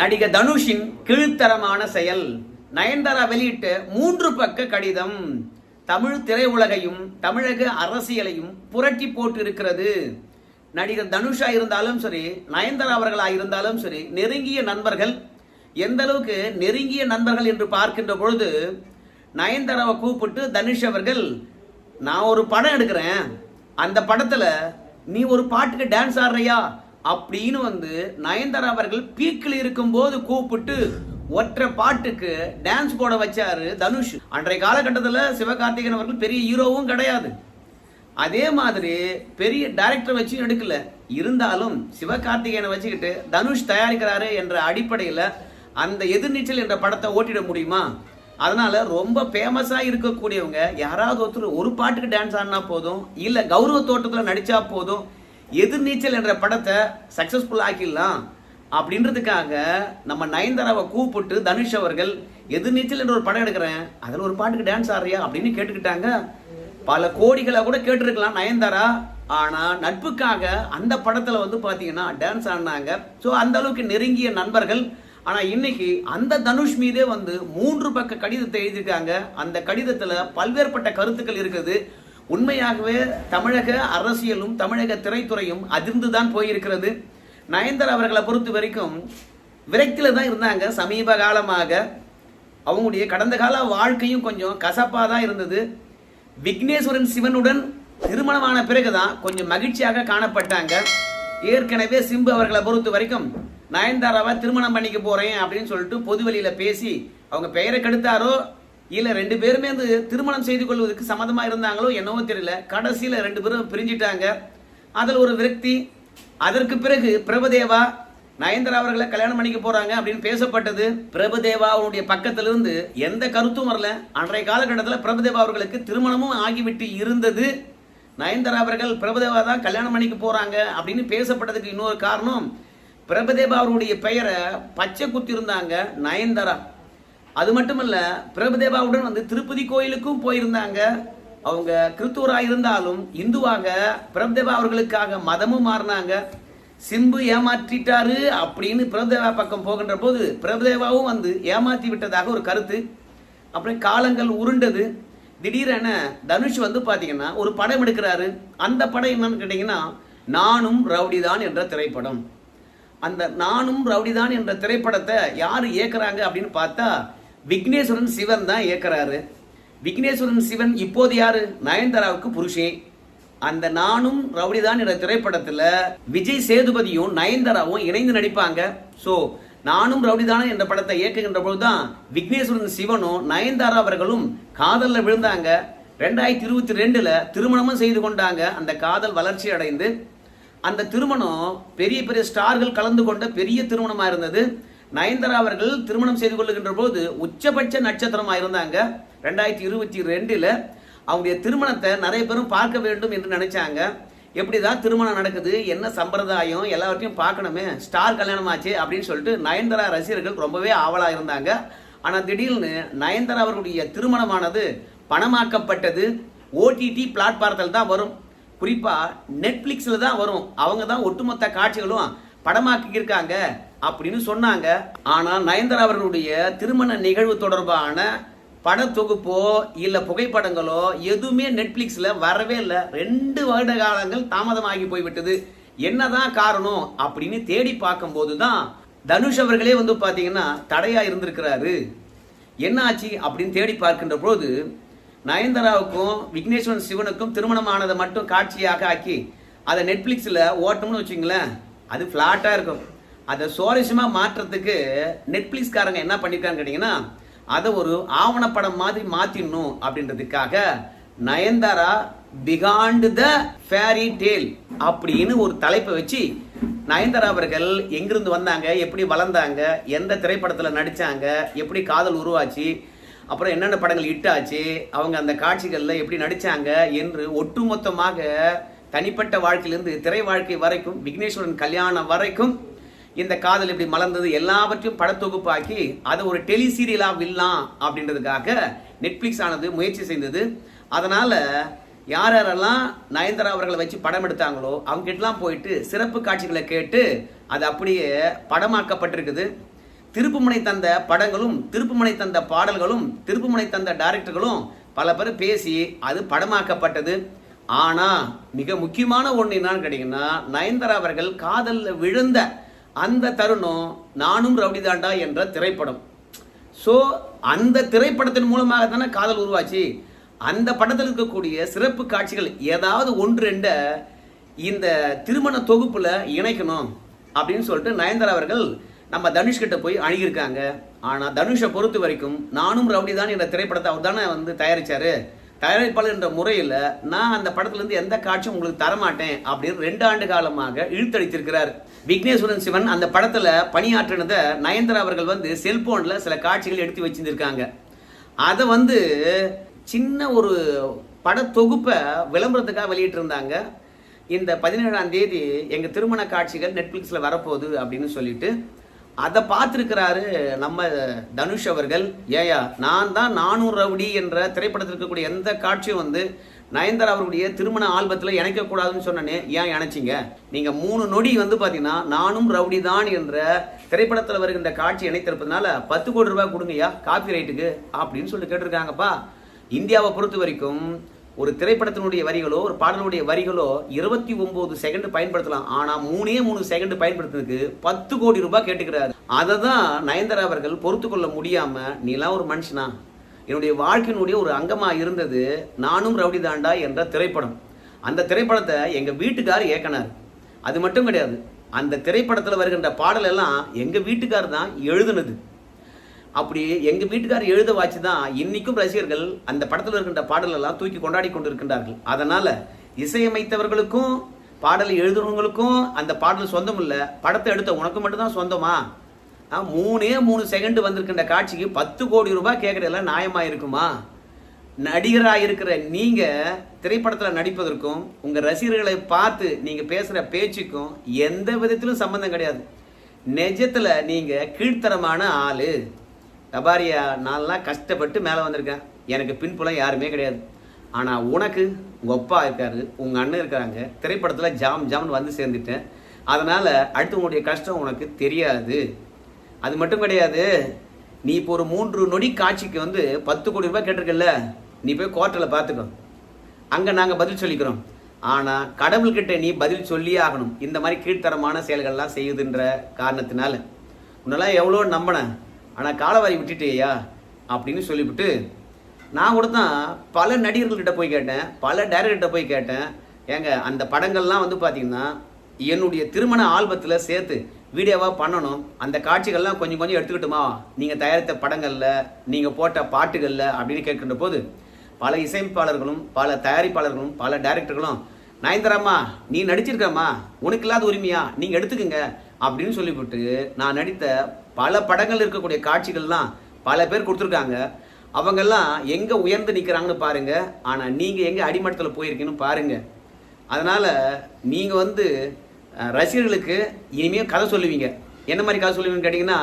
நடிகர் தனுஷின் கீழ்த்தரமான செயல். நயன்தாரா வெளியிட்ட மூன்று பக்க கடிதம். தமிழ் திரையுலகையும் தமிழக அரசியலையும் புரட்டி போட்டு இருக்கிறது நடிகர் தனுஷா இருந்தாலும் சரி நயன்தாரா அவர்களா இருந்தாலும் சரி நெருங்கிய நண்பர்கள் எந்த அளவுக்கு நெருங்கிய நண்பர்கள் என்று பார்க்கின்ற பொழுது நயன்தாராவை கூப்பிட்டு தனுஷ் அவர்கள் நான் ஒரு படம் எடுக்கிறேன். அந்த படத்துல நீ ஒரு பாட்டுக்கு டான்ஸ் ஆடுறியா? அப்படின்னு வந்து நயன்தாரா அவர்கள் பீக்கில் இருக்கும்போது கூப்பிட்டு ஒற்றை பாட்டுக்கு டான்ஸ் போட வச்சாரு தனுஷ். அன்றைய காலகட்டத்தில் சிவகார்த்திகேயன் அவர்கள் பெரிய ஹீரோவும் கிடையாது. அதே மாதிரி பெரிய டைரக்டர் வச்சு எடுக்கல. இருந்தாலும் சிவகார்த்திகேயனை வச்சுக்கிட்டு தனுஷ் தயாரிக்கிறாரு என்ற அடிப்படையில் அந்த எதிர்நீச்சல் என்ற படத்தை ஓட்டிட முடியுமா? அதனால ரொம்ப ஃபேமஸாக இருக்கக்கூடியவங்க யாராவது ஒருத்தர் ஒரு பாட்டுக்கு டான்ஸ் ஆடினா போதும் இல்லை கௌரவ தோட்டத்தில் நடித்தா போதும் எதிர்நீச்சல் என்ற படத்தை சக்சஸ்ஃபுல் ஆக்கிடலாம் அப்படின்றதுக்காக நம்ம நயன்தாராவை கூப்பிட்டு தனுஷ் அவர்கள் எதிர்நீச்சல் என்ற ஒரு படம் எடுக்கிறேன் அதில் ஒரு பாட்டுக்கு டான்ஸ் ஆடுறியா? அப்படின்னு கேட்டுக்கிட்டாங்க. பல கோடிகளாக கூட கேட்டிருக்கலாம் நயன்தாரா. ஆனால் நட்புக்காக அந்த படத்தில் வந்து பார்த்தீங்கன்னா டான்ஸ் ஆடினாங்க. ஸோ அந்த அளவுக்கு நெருங்கிய நண்பர்கள். ஆனால் இன்னைக்கு அந்த தனுஷ் மீதே வந்து மூன்று பக்க கடிதத்தை எழுதியிருக்காங்க. அந்த கடிதத்தில் பல்வேறுபட்ட கருத்துக்கள் இருக்குது. உண்மையாகவே தமிழக அரசியலும் தமிழக திரைத்துறையும் அதிர்ந்து தான் போயிருக்கிறது. நயன்தாரா அவர்களை பொறுத்த வரைக்கும் விரக்தியில் தான் இருந்தாங்க. சமீப காலமாக அவங்களுடைய கடந்த கால வாழ்க்கையும் கொஞ்சம் கசப்பாக தான் இருந்தது. விக்னேஸ்வரன் சிவனுடன் திருமணமான பிறகுதான் கொஞ்சம் மகிழ்ச்சியாக காணப்பட்டாங்க. ஏற்கனவே சிம்பு அவர்களை பொறுத்த வரைக்கும் நயன்தாராவை திருமணம் பண்ணிக்க போகிறேன் அப்படின்னு சொல்லிட்டு பொதுவெளியில் பேசி அவங்க பெயரை கெடுத்தாரோ இல்ல ரெண்டு பேருமே வந்து திருமணம் செய்து கொள்வதற்கு சம்மதமா இருந்தாங்களோ என்னவோ தெரியல. கடைசியில ரெண்டு பேரும் பிரிஞ்சிட்டாங்க. அதில் ஒரு விரக்தி. அதற்கு பிறகு பிரபுதேவா நயன்தாரா அவர்களை கல்யாணம் பண்ணிக்க போறாங்க அப்படின்னு பேசப்பட்டது. பிரபுதேவா அவருடைய பக்கத்திலிருந்து எந்த கருத்தும் வரல. அன்றைய காலகட்டத்தில் பிரபுதேவா அவர்களுக்கு திருமணமும் ஆகிவிட்டு இருந்தது. நயன்தாரா அவர்கள் பிரபுதேவா தான் கல்யாணம் பண்ணிக்க போறாங்க அப்படின்னு பேசப்பட்டதுக்கு இன்னொரு காரணம் பிரபுதேவா அவருடைய பெயரை பச்சை குத்திருந்தாங்க நயன்தாரா. அது மட்டுமல்ல பிரபுதேவாவுடன் வந்து திருப்பதி கோயிலுக்கும் போயிருந்தாங்க. அவங்க கிறிஸ்துவராக இருந்தாலும் இந்துவாக பிரபுதேவா அவர்களுக்காக மதமும் மாறினாங்க. சிம்பு ஏமாற்றிட்டாரு அப்படின்னு பிரபுதேவா பக்கம் போகின்ற போது பிரபுதேவாவும் வந்து ஏமாற்றி விட்டதாக ஒரு கருத்து. அப்புறம் காலங்கள் உருண்டது. திடீரென தனுஷ் வந்து பார்த்தீங்கன்னா ஒரு படம் எடுக்கிறாரு. அந்த படம் என்னன்னு கேட்டீங்கன்னா நானும் ரவுடிதான் என்ற திரைப்படம். அந்த நானும் ரவுடிதான் என்ற திரைப்படத்தை யார் இயக்குறாங்க அப்படின்னு பார்த்தா விக்னேஸ்வரன் சிவன் தான் இயக்குறாரு விக்னேஸ்வரன் சிவன் இப்போது யாரு? நயன்தாராவுக்கு புருஷே. அந்த நானும் ரவுடிதான் என்ற திரைப்படத்துல விஜய் சேதுபதியும் நயன்தாராவும் இணைந்து நடிப்பாங்க. சோ நானும் ரவுடிதான என்ற படத்தை இயக்குகின்ற பொழுதுதான் விக்னேஸ்வரன் சிவனும் நயன்தாரா அவர்களும் காதல்ல விழுந்தாங்க. ரெண்டாயிரத்தி இருபத்தி ரெண்டுல திருமணமும் செய்து கொண்டாங்க. அந்த காதல் வளர்ச்சி அடைந்து. அந்த திருமணம் பெரிய பெரிய ஸ்டார்கள் கலந்து கொண்ட பெரிய திருமணமா இருந்தது. நயன்தாரா அவர்கள் திருமணம் செய்து கொள்ளுகின்ற போது உச்சபட்ச நட்சத்திரமாக இருந்தாங்க ரெண்டாயிரத்தி இருபத்தி ரெண்டில் அவங்களுடைய திருமணத்தை நிறைய பேரும் பார்க்க வேண்டும் என்று நினைச்சாங்க. எப்படிதான் திருமணம் நடக்குது? என்ன சம்பிரதாயம்? எல்லாவற்றையும் பார்க்கணுமே. ஸ்டார் கல்யாணம் ஆச்சு அப்படின்னு சொல்லிட்டு நயன்தாரா ரசிகர்கள் ரொம்பவே ஆவலாக இருந்தாங்க ஆனால் திடீர்னு நயன்தாரா அவர்களுடைய திருமணமானது பணமாக்கப்பட்டது. ஓடிடி பிளாட்பாரத்தில் தான் வரும். குறிப்பாக நெட்ஃப்ளிக்ஸில் தான் வரும். அவங்க தான் ஒட்டுமொத்த காட்சிகளும் படமாக்கி இருக்காங்க அப்படின்னு சொன்னாங்க. ஆனால் நயன்தாரா அவர்களுடைய திருமண நிகழ்வு தொடர்பான படத்தொகுப்போ இல்லை புகைப்படங்களோ எதுவுமே நெட்ஃப்ளிக்ஸில் வரவே இல்லை. ரெண்டு வருட காலங்கள் தாமதமாகி போய்விட்டது. என்னதான் காரணம் அப்படின்னு தேடி பார்க்கும்போது தான் தனுஷ் அவர்களே வந்து பார்த்தீங்கன்னா தடையாக இருந்திருக்கிறாரு. என்ன ஆச்சு அப்படின்னு தேடி பார்க்கின்ற போது நயன்தாராவுக்கும் விக்னேஸ்வரன் சிவனுக்கும் திருமணம் ஆனதை மட்டும் காட்சியாக ஆக்கி அதை நெட்ஃப்ளிக்ஸில் ஓட்டணும்னு வச்சுங்களேன் அது ஃப்ளாட்டாக இருக்கும். அதை சுவாரஸ்யமாக மாற்றுறதுக்கு நெட்ஃப்ளிக்ஸ்காரங்க என்ன பண்ணியிருக்காங்கன்னு கேட்டிங்கன்னா அதை ஒரு ஆவணப்படம் மாதிரி மாற்றிடணும் அப்படின்றதுக்காக Nayanthara beyond the fairy tale அப்படின்னு ஒரு தலைப்பை வச்சு நயன்தாரா அவர்கள் எங்கிருந்து வந்தாங்க எப்படி வளர்ந்தாங்க எந்த திரைப்படத்தில் நடித்தாங்க எப்படி காதல் உருவாச்சு அப்புறம் என்னென்ன படங்கள் இட்டாச்சு அவங்க அந்த காட்சிகளில் எப்படி நடித்தாங்க என்று ஒட்டுமொத்தமாக தனிப்பட்ட வாழ்க்கையிலிருந்து திரை வாழ்க்கை வரைக்கும் விக்னேஸ்வரன் கல்யாணம் வரைக்கும் இந்த காதல் இப்படி மலர்ந்தது எல்லாவற்றையும் படத்தொகுப்பாக்கி அதை ஒரு டெலி சீரியலாக விடலாம் அப்படின்றதுக்காக நெட்ஃப்ளிக்ஸ் ஆனது முயற்சி செய்தது. அதனால் யார் யாரெல்லாம் நயன்தாரா அவர்களை வச்சு படம் எடுத்தாங்களோ அவங்ககிட்டலாம் போயிட்டு சிறப்பு காட்சிகளை கேட்டு அது அப்படியே படமாக்கப்பட்டிருக்குது. திருப்புமுனை தந்த படங்களும் திருப்புமுனை தந்த பாடல்களும் திருப்புமுனை தந்த டைரக்டர்களும் பல பேர் பேசி அது படமாக்கப்பட்டது. ஆனால் மிக முக்கியமான ஒன்று என்னன்னு கேட்டிங்கன்னா நயன்தாரா அவர்கள் காதலில் விழுந்த அந்த தருணம் நானும் ரவுடிதாண்டா என்ற திரைப்படம். ஸோ அந்த திரைப்படத்தின் மூலமாக தானே காதல் உருவாச்சு? அந்த படத்தில் இருக்கக்கூடிய சிறப்பு காட்சிகள் ஏதாவது ஒன்று ரெண்ட இந்த திருமண தொகுப்பில் இணைக்கணும் அப்படின்னு சொல்லிட்டு நயன்தாரா அவர்கள் நம்ம தனுஷ்கிட்ட போய் அணுகியிருக்காங்க. ஆனால் தனுஷை பொறுத்த வரைக்கும் நானும் ரவுடி தான் என்ற திரைப்படத்தை அவர் தானே வந்து தயாரித்தார் தயாரிப்பாளர் என்ற முறையில் நான் அந்த படத்துலேருந்து எந்த காட்சியும் உங்களுக்கு தரமாட்டேன் அப்படின்னு ரெண்டு ஆண்டு காலமாக இழுத்தடித்திருக்கிறார். விக்னேஸ்வரன் சிவன் அந்த படத்தில் பணியாற்றினதை நயன்தரா அவர்கள் வந்து செல்போனில் சில காட்சிகள் எடுத்து வச்சுருந்துருக்காங்க. அதை வந்து சின்ன ஒரு படத்தொகுப்பை விளம்பரத்துக்காக வெளியிட்டிருந்தாங்க. இந்த பதினேழாம் தேதி எங்கள் திருமண காட்சிகள் நெட்ஃப்ளிக்ஸில் வரப்போகுது அப்படின்னு சொல்லிட்டு அதை பார்த்துருக்கிறாரு நம்ம தனுஷ் அவர்கள். ஏயா நான் தான் நானூறு ரவுடி என்ற திரைப்படத்தில் இருக்கக்கூடிய எந்த காட்சியும் வந்து நயன்தாரா அவருடைய திருமண ஆல்பத்தில் இணைக்கக்கூடாதுன்னு சொன்னனே ஏன் இணைச்சிங்க? நீங்கள் மூணு நொடி வந்து பார்த்தீங்கன்னா நானும் ரவுடி தான் என்ற திரைப்படத்தில் வருகின்ற காட்சி இணைத்திருப்பதுனால பத்து கோடி ரூபாய் கொடுங்கய்யா காப்பி ரைட்டுக்கு அப்படின்னு சொல்லிட்டு கேட்டிருக்காங்கப்பா. இந்தியாவை பொறுத்த வரைக்கும் ஒரு திரைப்படத்தினுடைய வரிகளோ ஒரு பாடலுடைய வரிகளோ இருபத்தி ஒன்பது செகண்ட் பயன்படுத்தலாம். ஆனா மூணே மூணு செகண்ட் பயன்படுத்துறதுக்கு பத்து கோடி ரூபாய் கேட்டுக்கிறாரு. அதை தான் நயன்தாரா அவர்கள் பொறுத்து கொள்ள முடியாம நீலாம் ஒரு மனுஷனா? என்னுடைய வாழ்க்கையினுடைய ஒரு அங்கமா இருந்தது நானும் ரவுடி தாண்டா என்ற திரைப்படம். அந்த திரைப்படத்தை எங்க வீட்டுக்கார் ஏக்கனார் அது மட்டும் கிடையாது. அந்த திரைப்படத்தில் வருகின்ற பாடல் எல்லாம் எங்க வீட்டுக்கார் தான் எழுதுனது. அப்படி எங்க வீட்டுக்கார் எழுத வாச்சு தான் இன்னைக்கும் ரசிகர்கள் அந்த படத்தில் இருக்கின்ற பாடல் எல்லாம் தூக்கி கொண்டாடி கொண்டிருக்கின்றார்கள். அதனால இசையமைத்தவர்களுக்கும் பாடலை எழுதுறவங்களுக்கும் அந்த பாடல் சொந்தம் இல்லை. படத்தை எடுத்த உனக்கு மட்டும்தான் சொந்தமா? மூணே மூணு செகண்ட் வந்திருக்கின்ற காட்சிக்கு பத்து கோடி ரூபாய் கேட்குறதெல்லாம் நியாயமா இருக்குமா? நடிகராக இருக்கிற நீங்க திரைப்படத்தில் நடிப்பதற்கும் உங்க ரசிகர்களை பார்த்து நீங்க பேசுகிற பேச்சுக்கும் எந்த விதத்திலும் சம்பந்தம் கிடையாது. நெஜத்தில் நீங்க கீழ்த்தரமான ஆள். தபாரியா நான்லாம் கஷ்டப்பட்டு மேலே வந்திருக்கேன். எனக்கு பின்புலம் யாருமே கிடையாது. ஆனால் உனக்கு உங்கள் அப்பா இருக்காரு உங்கள் அண்ணன் இருக்காங்க. திரைப்படத்தில் ஜாம் ஜாம்னு வந்து சேர்ந்துட்டேன். அதனால் அடுத்தவங்களுடைய கஷ்டம் உனக்கு தெரியாது. அது மட்டும் கிடையாது நீ இப்போ ஒரு மூன்று நொடி காட்சிக்கு வந்து பத்து கோடி ரூபாய் கேட்டிருக்கல நீ போய் கோர்ட்டில் பார்த்துக்கோ. அங்கே நாங்கள் பதில் சொல்லிக்கிறோம். ஆனால் கடவுள்கிட்ட நீ பதில் சொல்லியே ஆகணும். இந்த மாதிரி கீழ்த்தரமான செயல்கள்லாம் செய்யுதுன்ற காரணத்தினால. உன்னெல்லாம் எவ்வளோ நம்பினேன். ஆனால் காலவாரி விட்டுட்டேயா அப்படின்னு சொல்லிவிட்டு நான் கூட தான் பல நடிகர்கள்கிட்ட போய் கேட்டேன் பல டைரக்டர்கிட்ட போய் கேட்டேன். ஏங்க அந்த படங்கள்லாம் வந்து பார்த்தீங்கன்னா என்னுடைய திருமண ஆல்பத்தில் சேர்த்து வீடியோவாக பண்ணணும். அந்த காட்சிகள்லாம் கொஞ்சம் கொஞ்சம் எடுத்துக்கிட்டுமா? நீங்கள் தயாரித்த படங்களில் நீங்கள் போட்ட பாட்டுகளில் அப்படின்னு கேட்கின்ற போது பல இசையமைப்பாளர்களும் பல தயாரிப்பாளர்களும் பல டைரக்டர்களும் நயன்தாராம்மா நீ நடிச்சிருக்கம்மா. உனக்கு இல்லாத உரிமையா? நீங்கள் எடுத்துக்கங்க. அப்படின்னு சொல்லிவிட்டு நான் நடித்த பல படங்கள் இருக்கக்கூடிய காட்சிகள்லாம் பல பேர் கொடுத்துருக்காங்க. அவங்கெல்லாம் எங்கே உயர்ந்து நிற்கிறாங்கன்னு பாருங்கள் ஆனால் நீங்கள் எங்கே அடிமட்டத்தில் போயிருக்கீங்கன்னு பாருங்கள் அதனால் நீங்கள் வந்து ரசிகர்களுக்கு இனிமேல் கதை சொல்லுவீங்க. என்ன மாதிரி கதை சொல்லுவீங்கன்னு கேட்டிங்கன்னா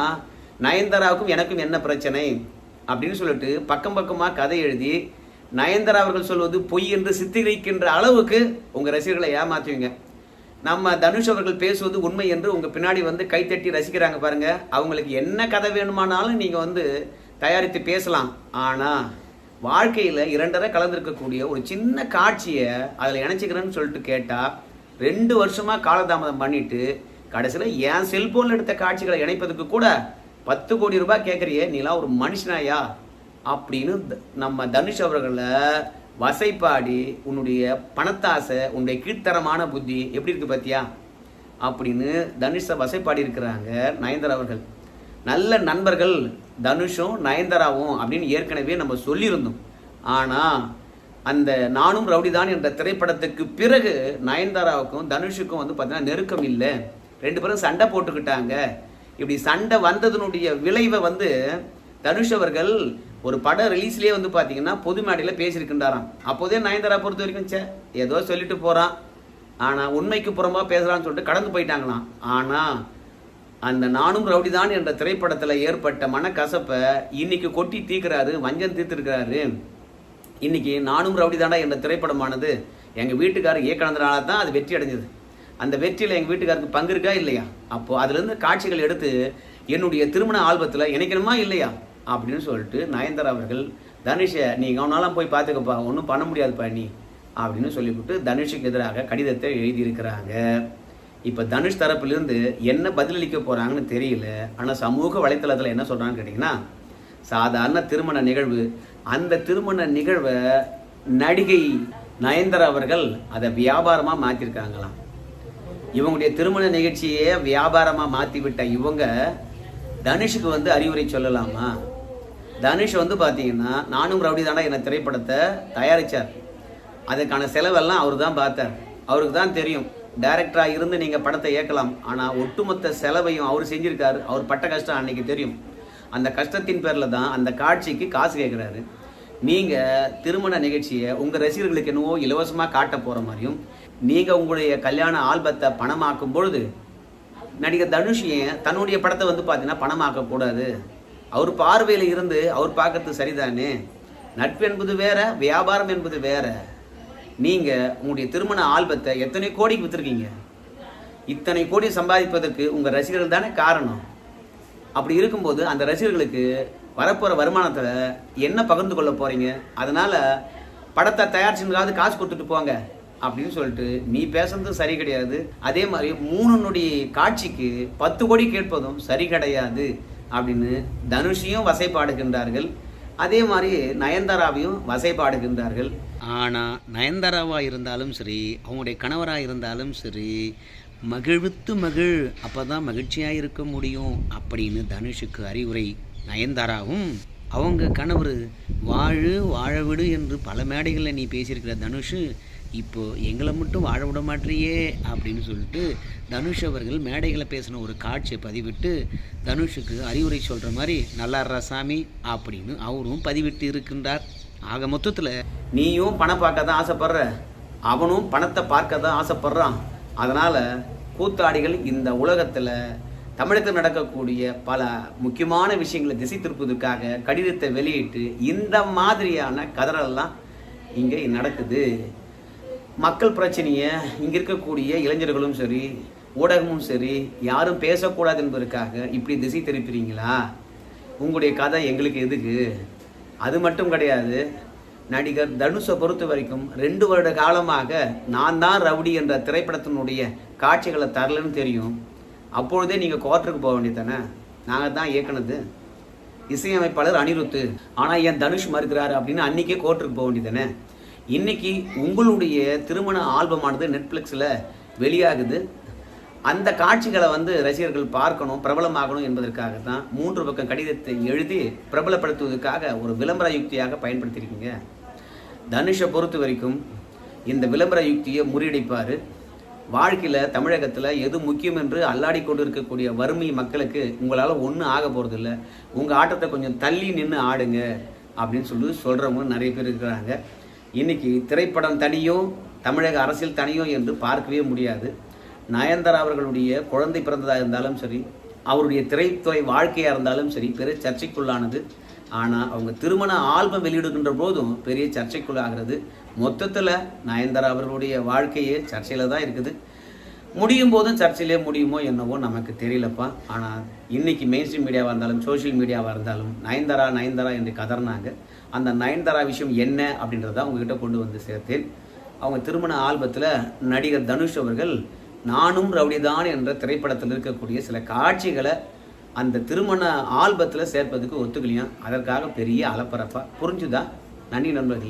நயன்தாராவுக்கும் எனக்கும் என்ன பிரச்சனை? அப்படின்னு சொல்லிட்டு பக்கம் பக்கமாக கதை எழுதி நயன்தாரா அவர்கள் சொல்வது பொய் என்று சித்தரிக்கின்ற அளவுக்கு உங்கள் ரசிகர்களை ஏமாற்றுவீங்க நம்ம தனுஷ் அவர்கள் பேசுவது உண்மை என்று உங்கள் பின்னாடி வந்து கைத்தட்டி ரசிக்கிறாங்க பாருங்க. அவங்களுக்கு என்ன கதை வேணுமானாலும் நீங்கள் வந்து தயாரித்து பேசலாம். ஆனால் வாழ்க்கையில் இரண்டரை கலந்துருக்கக்கூடிய ஒரு சின்ன காட்சியை அதில் இணைச்சிக்கிறேன்னு சொல்லிட்டு கேட்டால் ரெண்டு வருஷமாக காலதாமதம் பண்ணிட்டு கடைசியில் என் செல்போனில் எடுத்த காட்சிகளை இணைப்பதுக்கு கூட பத்து கோடி ரூபாய் கேட்குறியே நீலாம் ஒரு மனுஷனாயா? அப்படின்னு த- நம்ம தனுஷ் அவர்களை வசைப்பாடி உன்னுடைய பணத்தாசை உன்னுடைய கீழ்த்தரமான புத்தி எப்படி இருக்கு பார்த்தியா அப்படின்னு தனுஷை வசைப்பாடி இருக்கிறாங்க நயன்தாரா அவர்கள். நல்ல நண்பர்கள் தனுஷும் நயன்தாராவும் அப்படின்னு ஏற்கனவே நம்ம சொல்லியிருந்தோம். ஆனால் அந்த நானும் ரவுடிதான் என்ற திரைப்படத்துக்கு பிறகு நயன்தாராவுக்கும் தனுஷுக்கும் வந்து பார்த்தீங்கன்னா நெருக்கம் இல்லை. ரெண்டு பேரும் சண்டை போட்டுக்கிட்டாங்க. இப்படி சண்டை வந்ததனுடைய விளைவை வந்து தனுஷ் அவர்கள் ஒரு படம் ரிலீஸ்லேயே வந்து பார்த்தீங்கன்னா பொது மேடையில் பேசியிருக்கின்றாராம். அப்போதே நயன்தாரா பொறுத்த வரைக்கும் சே ஏதோ சொல்லிட்டு போகிறான் ஆனால் உண்மைக்கு புறமாக பேசுகிறான்னு சொல்லிட்டு கடந்து போயிட்டாங்களாம். ஆனால் அந்த நானும் ரவுடிதான் என்ற திரைப்படத்தில் ஏற்பட்ட மனக்கசப்பை இன்னைக்கு கொட்டி தீர்க்கிறாரு வஞ்சம் தீர்த்திருக்கிறாரு. இன்னைக்கு நானும் ரவுடிதாண்டா என்ற திரைப்படமானது எங்கள் வீட்டுக்காரர் இயக்குனதுனால தான் அது வெற்றி அடைஞ்சது. அந்த வெற்றியில் எங்கள் வீட்டுக்காருக்கு பங்கு இருக்கா இல்லையா? அப்போது அதுலேருந்து காட்சிகள் எடுத்து என்னுடைய திருமண ஆல்பத்தில் இணைக்கணுமா இல்லையா? அப்படின்னு சொல்லிட்டு நயன்தாரா அவர்கள் தனுஷை நீ கவனாலாம் போய் பார்த்துக்கப்பா ஒன்றும் பண்ண முடியாதுப்பா நீ அப்படின்னு சொல்லிவிட்டு தனுஷுக்கு எதிராக கடிதத்தை எழுதியிருக்கிறாங்க. இப்போ தனுஷ் தரப்பிலிருந்து என்ன பதிலளிக்க போகிறாங்கன்னு தெரியல. ஆனால் சமூக வலைத்தளத்தில் என்ன சொல்கிறாங்கன்னு கேட்டிங்கன்னா சாதாரண திருமண நிகழ்வு. அந்த திருமண நிகழ்வை நடிகை நயன்தாரா அவர்கள் அதை வியாபாரமாக மாற்றிருக்காங்களாம் இவங்களுடைய திருமண நிகழ்ச்சியே வியாபாரமாக மாற்றி விட்ட இவங்க தனுஷுக்கு வந்து அறிவுரை சொல்லலாமா? தனுஷ் வந்து பார்த்தீங்கன்னா நானும் ரவுடி தாண்டா என்ற திரைப்படத்தை தயாரித்தார் அதுக்கான செலவெல்லாம் அவர் தான் பார்த்தார். அவருக்கு தான் தெரியும் டைரக்டராக இருந்து நீங்கள் படத்தை இயக்கலாம். ஆனால் ஒட்டுமொத்த செலவையும் அவர் செஞ்சுருக்காரு. அவர் பட்ட கஷ்டம் அன்னைக்கு தெரியும். அந்த கஷ்டத்தின் பேரில் தான் அந்த காட்சிக்கு காசு கேட்குறாரு நீங்கள் திருமண நிகழ்ச்சியை உங்கள் ரசிகர்களுக்கு என்னவோ இலவசமாக காட்ட போகிற மாதிரியும் நீங்கள் உங்களுடைய கல்யாண ஆல்பத்தை பணமாக்கும் பொழுது நடிகர் தனுஷ் ஏன் தன்னுடைய படத்தை வந்து பார்த்தீங்கன்னா பணமாக்கக்கூடாது அவர் பார்வையில் இருந்து அவர் பார்க்கறது சரிதானே? நட்பு என்பது வேற வியாபாரம் என்பது வேற. நீங்கள் உங்களுடைய திருமண ஆல்பத்தை எத்தனை கோடிக்கு விற்றுருக்கீங்க இத்தனை கோடி சம்பாதிப்பதற்கு உங்கள் ரசிகர்கள் தானே காரணம். அப்படி இருக்கும்போது அந்த ரசிகர்களுக்கு வரப்போகிற வருமானத்தில் என்ன பகிர்ந்து கொள்ள போகிறீங்க அதனால் படத்தை தயாரிச்சுங்காவது காசு கொடுத்துட்டு போங்க அப்படின்னு சொல்லிட்டு நீ பேசுறது சரி கிடையாது. அதே மாதிரி மூணுனுடைய காட்சிக்கு பத்து கோடி கேட்பதும் சரி கிடையாது. அப்படின்னு தனுஷையும் வசைப்பாடுகின்றார்கள் அதே மாதிரி நயன்தாராவையும் வசைப்பாடுகின்றார்கள் ஆனால் நயன்தாராவாக இருந்தாலும் சரி அவங்களுடைய கணவராக இருந்தாலும் சரி மகிழ்வித்து மகிழ் அப்போ தான் மகிழ்ச்சியாக இருக்க முடியும் அப்படின்னு தனுஷுக்கு அறிவுரை. நயன்தாராவும் அவங்க கணவர் வாழு வாழ விடு என்று பல மேடைகளில் நீ பேசியிருக்கிற தனுஷு இப்போ எங்களை மட்டும் வாழ விட மாட்டியே அப்படின்னு சொல்லிட்டு தனுஷ் அவர்கள் மேடைகளை பேசின ஒரு காட்சியை பதிவிட்டு தனுஷுக்கு அறிவுரை சொல்கிற மாதிரி நல்லாடுறா சாமி அப்படின்னு அவரும் பதிவிட்டு இருக்கின்றார். ஆக மொத்தத்தில் நீயும் பணம் பார்க்க தான் ஆசைப்படுற அவனும் பணத்தை பார்க்க தான் ஆசைப்படுறான். அதனால் கூத்தாடிகள் இந்த உலகத்தில் தமிழகத்தில் நடக்கக்கூடிய பல முக்கியமான விஷயங்களை திசை திருப்பதற்காக கடிதத்தை வெளியிட்டு இந்த மாதிரியான கதறெல்லாம் இங்கே நடக்குது. மக்கள் பிரச்சனையை இங்கே இருக்கக்கூடிய இளைஞர்களும் சரி ஊடகமும் சரி யாரும் பேசக்கூடாது என்பதற்காக இப்படி திசை திருப்பிறீங்களா? உங்களுடைய கதை எங்களுக்கு எதுக்கு? அது மட்டும் கிடையாது நடிகர் தனுஷை பொறுத்த வரைக்கும் ரெண்டு வருட காலமாக நான் தான் ரவுடி என்ற திரைப்படத்தினுடைய காட்சிகளை தரலன்னு தெரியும். அப்பொழுதே நீங்கள் குவார்ட்டருக்கு போக வேண்டியதானே நாங்கள் தான் இயக்குனது. இசையமைப்பாளர் அனிருத்து. ஆனால் என் தனுஷ் மறுக்கிறாரு அப்படின்னு அன்றைக்கே கோர்ட்டுக்கு போக வேண்டியதானே இன்னைக்கு உங்களுடைய திருமண ஆல்பமானது நெட்ஃப்ளிக்ஸில் வெளியாகுது. அந்த காட்சிகளை வந்து ரசிகர்கள் பார்க்கணும் பிரபலமாகணும் என்பதற்காக தான் மூன்று பக்கம் கடிதத்தை எழுதி பிரபலப்படுத்துவதற்காக ஒரு விளம்பர யுக்தியாக பயன்படுத்தியிருக்கீங்க. தனுஷை பொறுத்த வரைக்கும் இந்த விளம்பர யுக்தியை முறியடிப்பார். வாழ்க்கையில் தமிழகத்தில் எது முக்கியம் என்று அல்லாடி கொண்டு இருக்கக்கூடிய வறுமை மக்களுக்கு உங்களால் ஒன்றும் ஆக போகிறதில்ல உங்கள் ஆட்டத்தை கொஞ்சம் தள்ளி நின்று ஆடுங்க அப்படின்னு சொல்லி சொல்கிறவங்க நிறைய பேர் இருக்கிறாங்க. இன்னைக்கு திரைப்படம் தனியோ தமிழக அரசியல் தனியோ என்று பார்க்கவே முடியாது. நயன்தாரா அவர்களுடைய குழந்தை பிறந்ததாக இருந்தாலும் சரி அவருடைய திரைத்துறை வாழ்க்கையாக இருந்தாலும் சரி பெரிய சர்ச்சைக்குள்ளானது. ஆனால் அவங்க திருமண ஆல்பம் வெளியிடுகின்ற போதும் பெரிய சர்ச்சைக்குள்ளாகிறது. மொத்தத்தில் நயன்தாரா அவர்களுடைய வாழ்க்கையே சர்ச்சையில் தான் இருக்குது. முடியும் போதும் சர்ச்சையிலே முடியுமோ என்னவோ நமக்கு தெரியலப்பா. ஆனால் இன்னைக்கு மெயின் ஸ்ட்ரீம் மீடியாவாக இருந்தாலும் சோஷியல் மீடியாவாக இருந்தாலும் நயன்தாரா நயன்தாரா என்று கதறினாங்க. அந்த நயன்தாரா விஷயம் என்ன அப்படின்றத உங்ககிட்ட கொண்டு வந்து சேர்த்தேன். அவங்க திருமண ஆல்பத்தில் நடிகர் தனுஷ் அவர்கள் நானும் ரவுடிதான் என்ற திரைப்படத்தில் இருக்கக்கூடிய சில காட்சிகளை அந்த திருமண ஆல்பத்தில் சேர்ப்பதுக்கு ஒத்துக்கலையும் அதற்காக பெரிய அலப்பரப்பாக புரிஞ்சுதா? நன்றி நண்பர்களே.